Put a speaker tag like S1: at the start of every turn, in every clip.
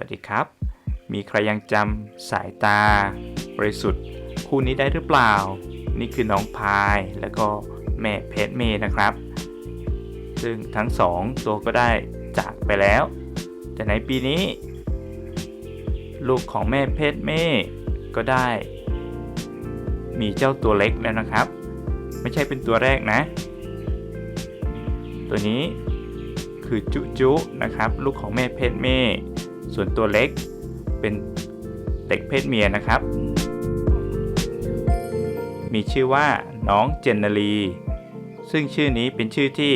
S1: วัสดีครับ มีใครยังจำสายตา บริสุทธิ์คู่นี้ได้หรือเปล่า นี่คือน้องพายแล้วก็แม่เพชรเมย์นะครับ ซึ่งทั้งสองตัวก็ได้จากไปแล้ว แต่ในปีนี้ ลูกของแม่เพชรเมย์ก็ได้ มีเจ้าตัวเล็กแล้วนะครับ ไม่ใช่เป็นตัวแรกนะ ตัวนี้คือจุจุนะครับ ลูกของแม่เพศเม่ ส่วนตัวเล็กเป็นเด็กเพศเมียนะครับ มีชื่อว่าน้องเจนนารีซึ่งชื่อนี้เป็นชื่อที่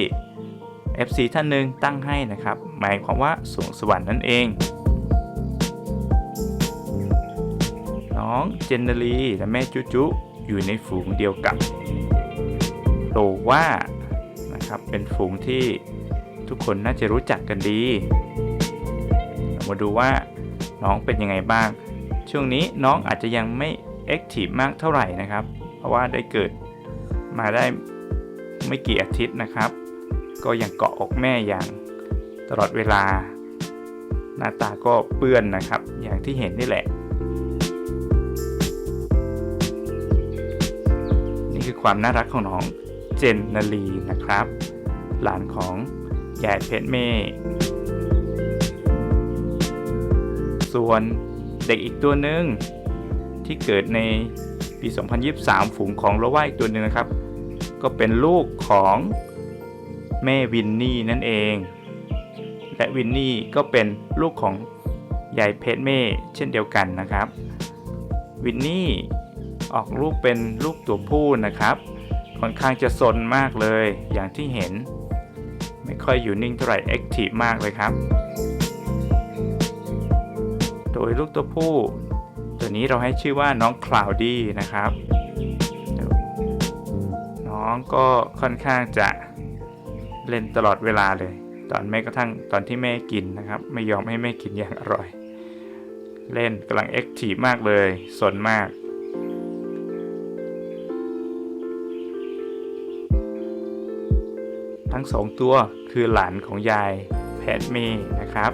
S1: FC ท่านหนึ่งตั้งให้นะครับ หมายความว่าสวงสวรรค์นั่นเอง น้องเจนนารีและแม่จุจุอยู่ในฝูงเดียวกับโลว่านะครับเป็นฝูงที่ทุกคนน่าจะรู้จักกันดี มาดูว่าน้องเป็นยังไงบ้าง ช่วงนี้น้องอาจจะยังไม่แอคทีฟมากเท่าไหร่นะครับ เพราะว่าได้เกิดมาได้ไม่กี่อาทิตย์นะครับ ก็ยังเกาะอกแม่อย่างตลอดเวลา หน้าตาก็เปื้อนนะครับ อย่างที่เห็นนี่แหละ นี่คือความน่ารักของน้องเจนนาลีนะครับ หลานของยายเพชรเมย ส่วนเด็กอีกตัวหนึ่งที่เกิดในปี 2023 ฝูงของโลว่าอีกตัวหนึ่งนะครับ ก็เป็นลูกของแม่วินนี่นั่นเอง และวินนี่ก็เป็นลูกของยายเพชรเม่เช่นเดียวกันนะครับ วินนี่ออกลูกเป็นลูกตัวผู้นะครับค่อนข้างจะซนมากเลยอย่างที่เห็น ไม่ค่อยอยู่นิ่งเท่าไหร่แอคทีฟมากเลยครับ ยลูกตัวผู้ ตัวนี้เราให้ชื่อว่าน้องคลาวดี้นะครับ น้องก็ค่อนข้างจะเล่นตลอดเวลาเลย ตอนแม้กระทั่งตอนที่แม่กินนะครับ ไม่ยอมให้แม่กินอย่างอร่อย เล่นกำลังแอคทีฟมากเลยสนมากทั้งสองตัวคือหลานของยายแพทเมย์นะครับ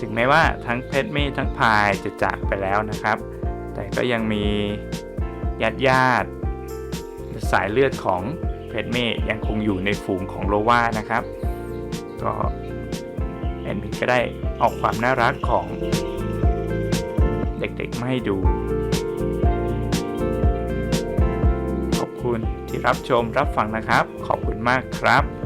S1: ถึงแม้ว่าทั้งเพชรเมย์ทั้งพายจะจากไปแล้วนะครับ แต่ก็ยังมีญาติญาติสายเลือดของเพชรเมย์ยังคงอยู่ในฝูงของโลว่านะครับ ก็แอนพิก็ได้ออกความน่ารักของเด็กๆมาให้ดู ขอบคุณที่รับชมรับฟังนะครับ ขอบคุณมากครับ